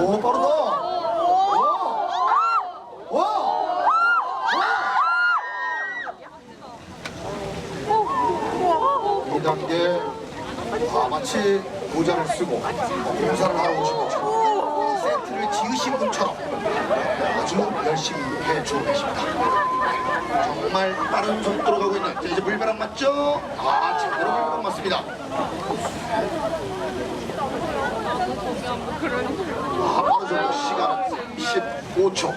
오 빠르다. 와. 와. 이 단계 아, 마치 모자를 쓰고 공사를 하러 오신 세트를 지으신 분처럼 아주 열심히 해주고 계십니다. 정말 빠른 속도로 가고 있는 자, 이제 물벼락 맞죠? 아 제대로 물벼락 맞습니다. 5초.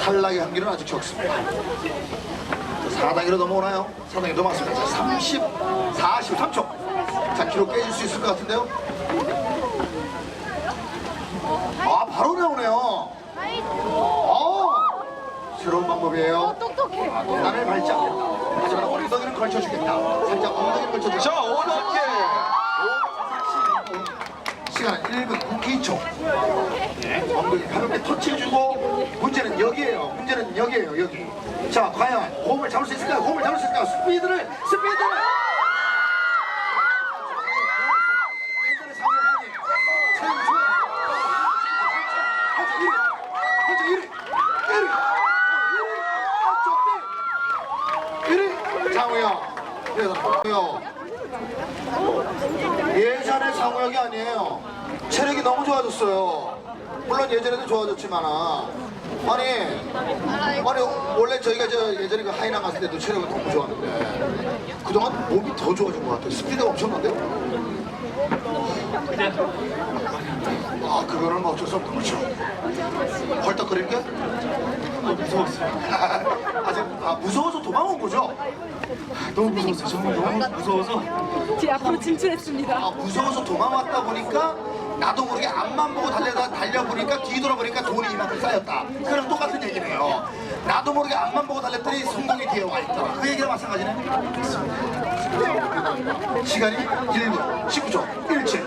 탈락의 한계는 아직 적습니다. 4단계로 넘어오나요? 4단계 넘어왔습니다. 30, 43초. 자, 기록 깨질 수 있을 것 같은데요? 아, 바로 나오네요. 아, 새로운 방법이에요. 어, 똑똑해. 아, 나를 발작. 하지만 엉덩이는 걸쳐주겠다. 살짝 엉덩이를 걸쳐주겠다. 자, 어떻게 시간은 1분 9초. 엉덩이 가볍게 터치해주고 문제는 여기에요. 문제는 여기에요. 여기. 자, 과연 호흡을 잡을 수 있을까요? 호흡을 잡을 수 있을까요? 스피드를 스피드를. 예전에 상대방이 체력이 좋아요. 혼자 1위, 혼자 1위, 1위, 1위, 1위. 장우영, 장우영. 예전의 상우혁이 아니에요. 체력이 너무 좋아졌어요. 물론 예전에도 좋아졌지만 아니 아니 원래 저희가 저 예전에 그 하이나 갔을 때도 체력이 너무 좋았는데 그동안 몸이 더 좋아진 것 같아요. 스피드가 엄청난데요? 아 그거는 뭐 어쩔 수 없는 거죠. 헐떡거리는 게? 무서웠어요. 무서워서 도망온 거죠? 너무 무서웠어요. 정말 너무 무서워서. 제 앞으로 진출했습니다. 아, 무서워서 도망왔다 보니까 나도 모르게 앞만 보고 달려다 달려보니까 뒤돌아보니까 돈이 이만큼 쌓였다. 그랑 똑같은 얘기네요. 나도 모르게 앞만 보고 달렸더니 성공이 뒤에 와 있더라. 그 얘기랑 마찬가지네. 시간이 1분 19초 17